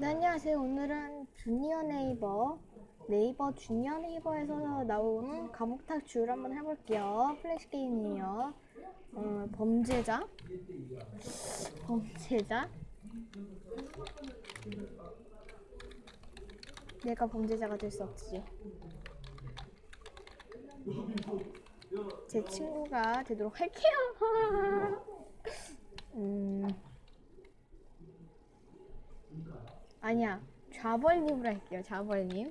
네, 안녕하세요. 오늘은 주니어 네이버, 네이버 주니어 네이버에서 나온 감옥 탈출 한번 해볼게요. 플래시 게임이에요. 어, 범죄자? 범죄자? 내가 범죄자가 될 수 없지. 제 친구가 되도록 할게요. 아니야. 좌벌님으로 할게요 좌벌님.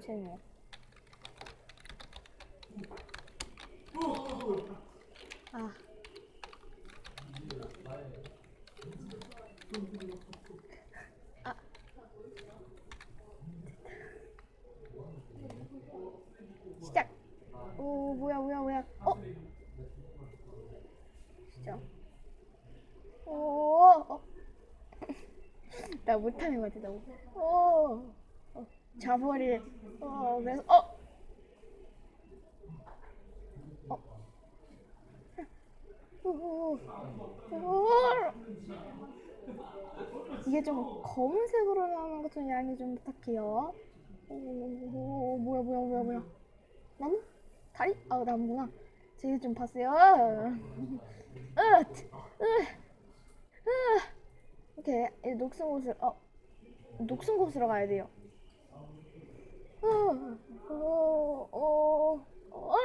쟤는 아 아. 시작 오 뭐야 뭐야 뭐야 어 진짜. 오, 어. 나 못하는 것 같아, 나. 오, 어, 자버릴. 어, 그래서, 어. 어. 오, 오, 오. 이게 좀 검은색으로 나오는 것 좀 양해 좀 부탁해요. 오, 오, 오, 뭐야, 뭐야, 뭐야, 뭐야. 나무? 다리? 아, 나무구나. 제일 좀 봤어요. 으, 으, 으. 오케이, 이 녹슨 곳을, 어, 녹슨 곳으로 가야 돼요. 어, 어, 어, 어,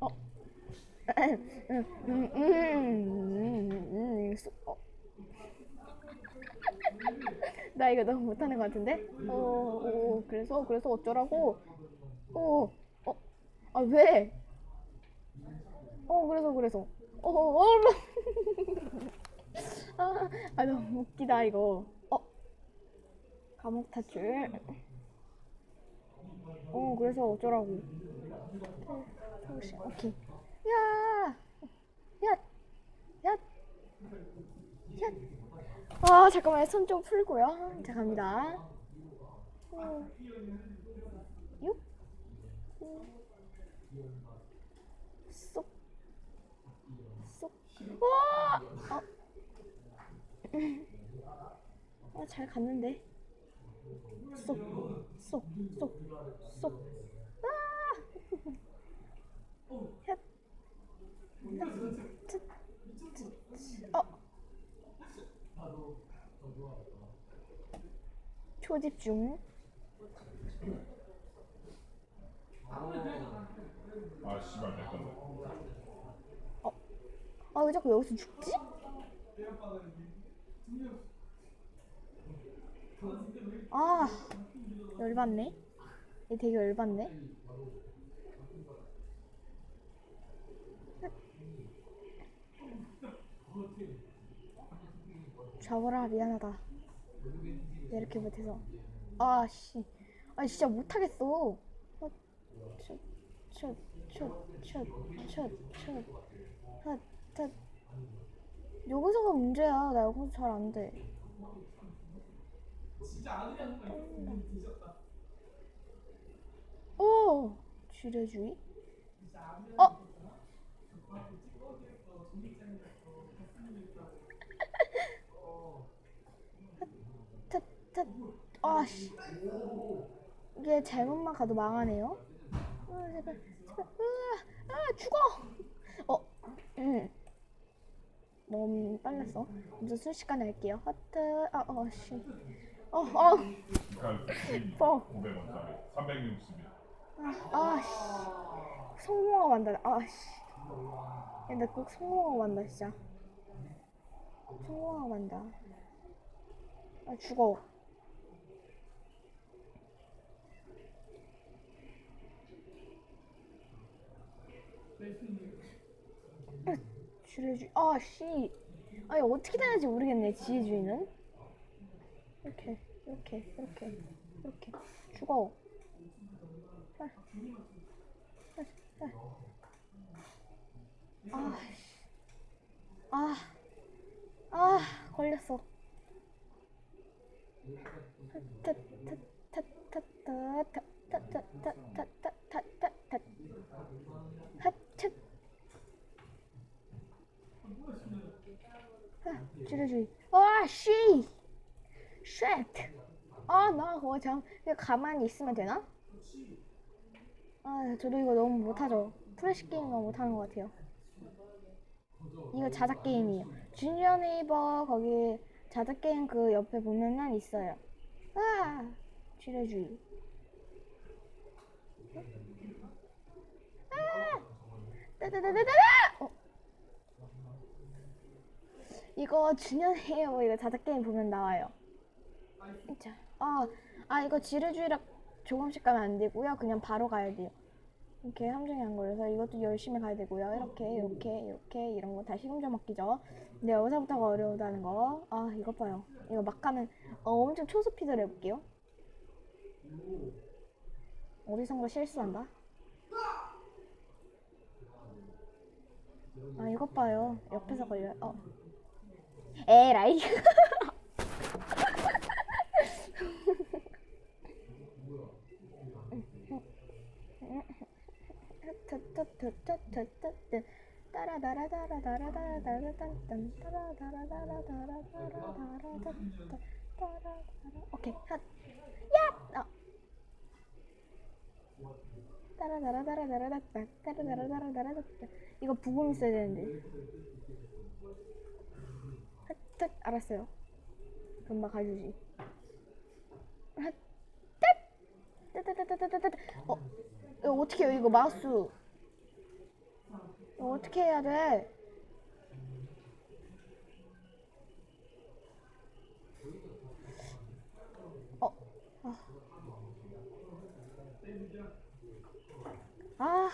어. 어. 나 이거 너무 못하는 것 같은데? 어, 어, 그래서, 그래서 어쩌라고? 어, 어, 아, 왜? 어 그래서 그래서 어, 어, 어. 아, 아 너무 웃기다 이거. 어. 감옥 탈출. 어 그래서 어쩌라고. 잠시 오케이. 야 야 야야! 잠깐만 손 좀 풀고요. 자 갑니다. 어. 육. 쏙 쏙. 와! 어. 아, 잘 갔는데. 쏙, 쏙, 쏙, 쏙. 아! 헷. 어. 초집중. 아 씨발 내 건데. 아, 왜 자꾸 여기서 죽지? 아, 열받네. 얘 되게 열받네. 좌보라 미안하다. 왜 이렇게 못해서. 아, 씨. 아, 진짜 못하겠어. 어, 첫, 첫, 첫, 첫, 다, 여기서가 문제야. 나 여기서 잘 안 돼. 오! 지뢰주의? 어! 탓, 탓, 아씨. 이게 잘못만 가도 망하네요. 아, 제발, 제발, 으아, 아, 죽어! 어, 음. 너무 빨랐어. 먼저 순식간에 할게요. 하트, 아, 어, 씨. 어, 어, 수익이 어. 500원짜리 360일. 아, 씨. 성공하고 만다. 아, 씨. 야, 나꼭 성공하고 만다, 진짜. 성공하고 만다. 아, 죽어. 아, 지뢰주, 아, 씨. 아니, 어떻게 다는지 모르겠네, 지뢰주의는. 이렇게, 이렇게, 이렇게, 이렇게. 죽어. 아, 씨. 아, 아, 걸렸어. 아, 줄여주기. 아, 씨. 쉣. 아, 나 그거 참 그냥 가만히 있으면 되나? 아, 저도 이거 너무 못하죠. 프레시 게임 너무 못하는 것 같아요. 이거 자작 게임이에요. 주니어 네이버 거기 자작 게임 그 옆에 보면은 있어요. 아, 줄여주기. 아, 따다다다다다. 어. 이거 주니어 네이버 이거 자작 게임 보면 나와요. 자, 아, 아 이거 지르주의락 조금씩 가면 안 되고요. 그냥 바로 가야 돼요. 이렇게 함정이 안 걸려서 이것도 열심히 가야 되고요. 이렇게, 이렇게, 이렇게 이런 거 다 시금져 먹기죠. 근데 여기서부터가 어려우다는 거. 아, 이것 봐요. 이거 막 가면 어, 엄청 초스피드로 해볼게요. 어디선가 실수한다. 아, 이것 봐요. 옆에서 걸려요. 어. 에라이. 이거 부금 있어야 되는데 핫 알았어요. 금방 가주지. 핫 따따따따따따. 어 이거 어떻게 해요? 이거 마우스. 이거 어떻게 해야 돼? 어, 아. 아.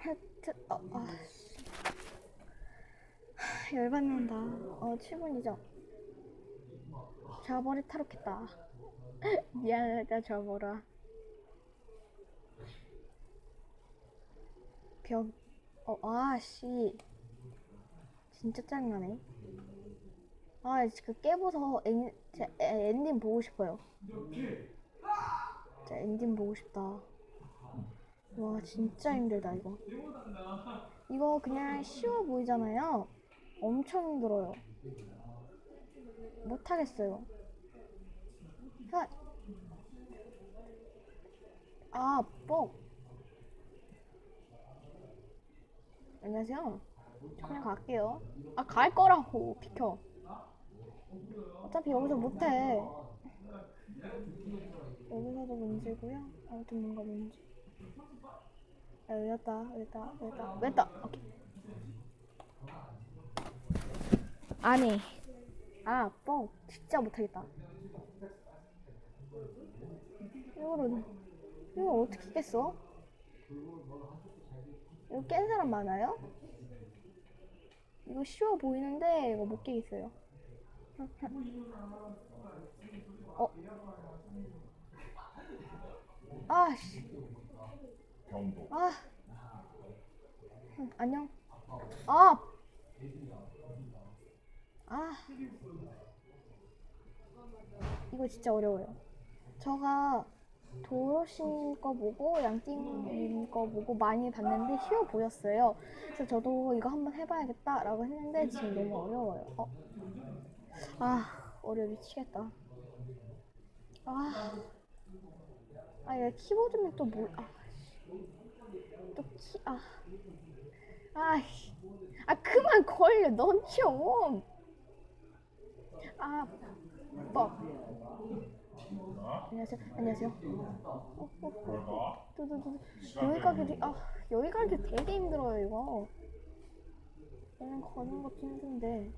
하트, 어, 아. 씨. 하, 열받는다. 어, 7분이죠. 저버리 탈옥했다. 미안하다, 저버라. 벽, 어, 아, 씨. 진짜 짜증나네. 아, 그 깨부서 엔, 제, 에, 엔딩 보고 싶어요. 진짜 엔딩 보고 싶다. 와, 진짜 힘들다, 이거. 이거 그냥 쉬워 보이잖아요. 엄청 힘들어요. 못하겠어요. 하. 아, 뻑. 안녕하세요. 저 그냥 갈게요. 아, 갈 거라고. 비켜. 어차피 여기서 못해. 여기서도 문제고요. 아무튼 뭔가 문제. 아, 열렸다, 열렸다, 열렸다, 열렸다. 오케이. 아니. 아, 뻥. 진짜 못하겠다. 이거를, 이거 어떻게 깼어? 이거 깬 사람 많아요? 이거 쉬워 보이는데, 이거 못 깨겠어요. 어. 아, 씨. 경도. 아. 응, 안녕. 아. 아. 이거 진짜 어려워요. 저가 도로님 거 보고 양띵님 거 보고 많이 봤는데 쉬워 보였어요. 그래서 저도 이거 한번 해봐야겠다라고 했는데 지금 너무 어려워요. 어. 아, 어려워 미치겠다. 아. 아, 얘 키보드면 또 뭘, 아, 씨. 또 키, 아. 아, 씨. 아, 그만 걸려. 넌 좀. 아, 뭐. 자, 안녕하세요. 안녕하세요. 어, 어? 두두두. 시간 여기 가기. 되- 아, 여기 가기 되게 힘들어요, 이거. 얘는 거는 것도 힘든데.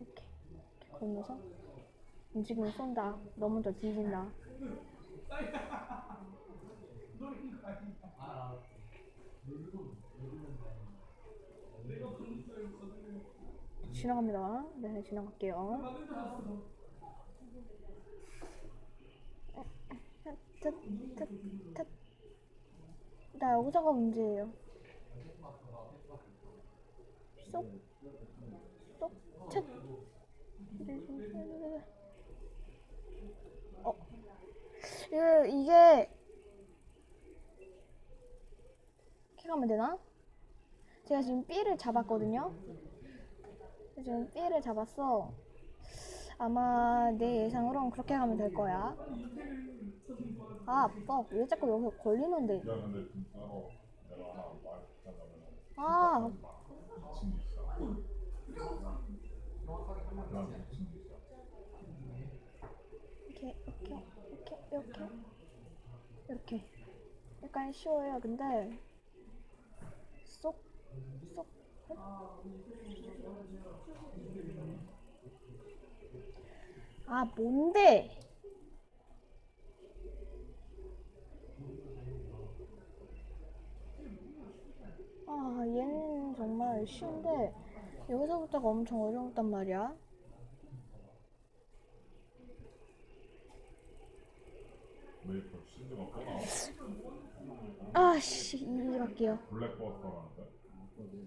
이렇게, 이렇게 건너서. 움직이면 쏜다. 너 먼저 뒤진다. 지나갑니다. 네, 지나갈게요. 탓. 나 여기서가 문제예요. 쏙, 쏙, 찻. 어, 이게 이렇게 가면 되나? 제가 지금 B를 잡았거든요. 지금 B를 잡았어. 아마 내 예상으로는 그렇게 가면 될 거야. 아, 아빠, 왜 자꾸 여기 걸리는데? 아. 이렇게, 이렇게, 이렇게, 이렇게, 이렇게. 약간 쉬워요. 근데 쏙, 쏙. 아, 뭔데? 아, 얘는 정말 쉬운데 여기서부터가 엄청 어려웠단 말이야. 아씨. 블랙버스터라는데.